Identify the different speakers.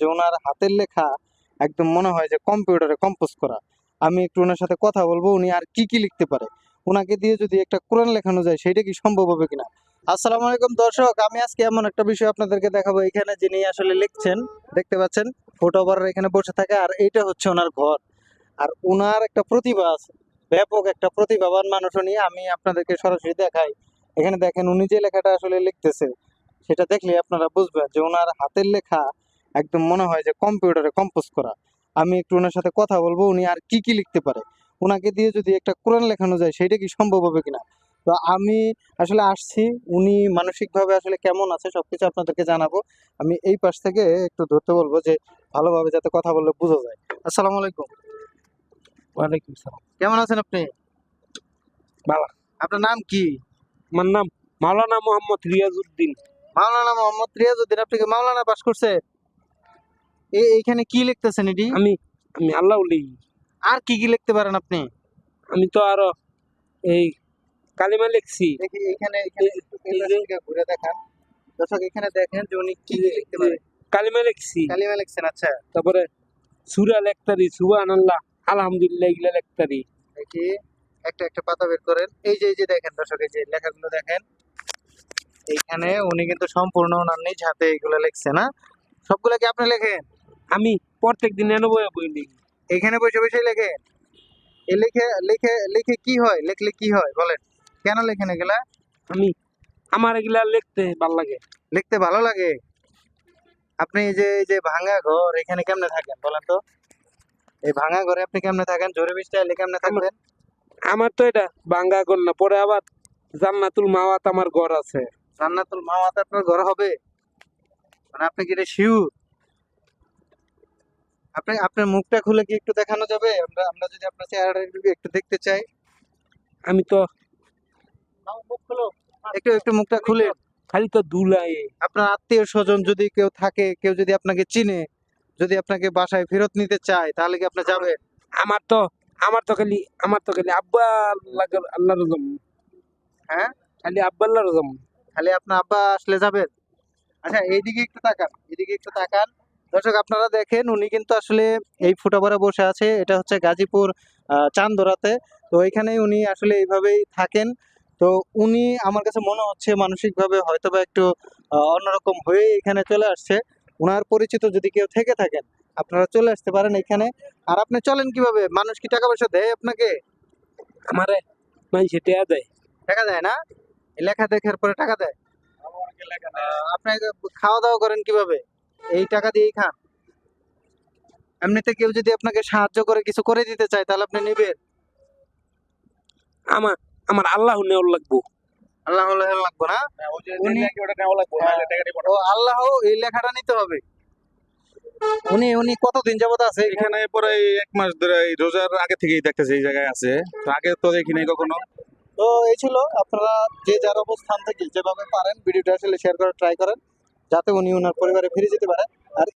Speaker 1: যে ওনার হাতের লেখা একদম মনে হয় যে কম্পিউটারে কম্পোজ করা। আমি একটু ওনার সাথে কথা বলব, উনি আর কি কি লিখতে পারে। ওনাকে দিয়ে যদি একটা কোরআন লেখানো যায়, সেটা কি সম্ভব হবে কিনা? আসসালামু আলাইকুম দর্শক, আমি আজকে এমন একটা বিষয় আপনাদেরকে দেখাবো। এখানে যিনি আসলে লিখছেন, দেখতে পাচ্ছেন ফটো ওভার এখানে বসে থাকে, আর এইটা হচ্ছে ওনার ঘর। আর ওনার একটা প্রতিভা আছে, ব্যাপক একটা প্রতিভাবান মানুষ উনি। আমি আপনাদেরকে সরাসরি দেখাই। এখানে দেখেন, উনি যে লেখাটা আসলে লিখতেছে, সেটা দেখলে আপনারা বুঝবেন যে ওনার হাতের লেখা একদম মনে হয় যে কম্পিউটারে কম্পোজ করা। আমি একটু ওনার সাথে কথা বলব উনি আর কি কি লিখতে পারে। ওনাকে দিয়ে যদি একটা কোরআন লেখানো যায় সেটা কি সম্ভব হবে কিনা? তো আমি আসলে আসছি উনি মানসিকভাবে আসলে কেমন আছে সবকিছু আপনাদেরকে জানাব। আমি এই পাশ থেকে একটু ধরতে বলব যে ভালোভাবে যাতে কথা বললে বোঝা যায়। আসসালামু আলাইকুম।
Speaker 2: ওয়ালাইকুম সালাম
Speaker 1: কেমন আছেন আপনি?
Speaker 2: ভালো।
Speaker 1: আপনার নাম কি?
Speaker 2: আমার নাম মাওলানা মোহাম্মদ রিয়াজউদ্দিন।
Speaker 1: মাওলানা মোহাম্মদ রিয়াজউদ্দিন আপনি কি মাওলানা পাস করছে এইখানে কি লিখতেছেন এটি?
Speaker 2: আমি আমি আল্লাহ উলি
Speaker 1: আর কি কি লিখতে পারেন আপনি?
Speaker 2: আমি তো আরও এই কালিমা লিখছি।
Speaker 1: এখানে ঘুরে দেখান। দর্শক এখানে দেখেন যে উনি কি কি লিখতে পারেন।
Speaker 2: কালিমা লিখছি।
Speaker 1: কালিমা লিখছেন আচ্ছা।
Speaker 2: তারপরে সুরা লেখতারি সুবান আল্লাহ আলহামদুলিল্লাহ এগুলা লেখতারি।
Speaker 1: দেখি একটা একটা পাতা বের করেন। এই যে এই যে দেখেন দর্শক এই যে লেখাগুলো দেখেন। এইখানে উনি কিন্তু সম্পূর্ণ ওনার নিজ হাতে এগুলো লিখছে না? সবগুলো কি আপনি লেখেন?
Speaker 2: আমি প্রত্যেক দিন এনবই বই লিখি।
Speaker 1: এখানে বসে বসে লেখেন এ লিখে লিখে লিখে কি হয়? লিখলে কি হয়? বলেন। কেন লেখেন এগুলা?
Speaker 2: আমি আমার এগুলা লিখতে ভালো লাগে।
Speaker 1: লিখতে ভালো লাগে? আপনি যে এই যে ভাঙা ঘর এখানে কেমনে থাকেন বলেন তো? এই ভাঙা ঘরে আপনি কেমনে থাকেন? জোরে বৃষ্টি এলে কেমনে থাকবেন?
Speaker 2: আমার তো এটা বাঙ্গা ঘর না পরে আবার জান্নাতুল মাওয়াত আমার ঘর আছে।
Speaker 1: জান্নাতুল মাওয়াত আপনার ঘর হবে? মানে আপনি কি এটা শিওর আপনি আপনার মুখটা খুলে কি একটু দেখানো যাবে? আমরা আমরা যদি আপনার চেহারাটা একটু দেখতে চাই।
Speaker 2: আমি তো
Speaker 1: একটু একটু মুখটা খুলে।
Speaker 2: খালি তো দুলাই
Speaker 1: আপনার আত্মীয় স্বজন যদি কেউ থাকে কেউ যদি আপনাকে চিনে যদি আপনাকে বাসায় ফেরত নিতে চায় তাহলে কি আপনি যাবেন?
Speaker 2: আমার তো আমার তো খালি আমার তো খালি আব্বা আল্লাহ আল্লাহ রজম
Speaker 1: হ্যাঁ?
Speaker 2: খালি আব্বা আল্লাহ রজম
Speaker 1: খালি আপনার আব্বা আসলে যাবেন? আচ্ছা এইদিকে একটু তাকান এদিকে একটু তাকান। দর্শক আপনারা দেখেন উনি কিন্তু আসলে এই ফুটাপাড়া বসে আছে। এটা হচ্ছে গাজীপুর চান্দোরাতে। তো এখানেই উনি আসলে এইভাবেই থাকেন। তো উনি আমার কাছে মনে হচ্ছে মানসিকভাবে হয়তো বা একটু অন্যরকম হয়ে এখানে চলে আসছে। ওনার পরিচিত যদি কেউ থেকে থাকেন আপনারা চলে আসতে পারেন এখানে। আর আপনি চলেন কীভাবে? মানুষ কি টাকা পয়সা দেয় আপনাকে?
Speaker 2: আমারে? টেয়া দেয়।
Speaker 1: টাকা দেয় না? লেখা দেখার পরে টাকা দেয়? আপনি খাওয়া দাওয়া করেন কীভাবে? এই টাকা দিয়েই খান। এমনিতে কেউ যদি আপনাকে সাহায্য করে কিছু করে দিতে চায় তাহলে আপনি নেবেন।
Speaker 2: আমার আমার আল্লাহ নেওয়ার লাগবো।
Speaker 1: আল্লাহ হলে লাগবো না? উনি ও আল্লাহ এই লেখাটা নিতে হবে। উনি উনি কতদিন যাবত আছে? এখানে?
Speaker 3: এখানে পরে এক মাস ধরে এই রোজার আগে থেকেই দেখতেছি এই জায়গায় আছে। তো আগে তো দেখি নাই কখনো।
Speaker 1: তো এই ছিল। আপনারা যে যার অবস্থান থেকে যেভাবে পারেন ভিডিওটা আসলে শেয়ার করে ট্রাই করেন। যাতে উনি ওনার পরিবারে ফিরে যেতে পারে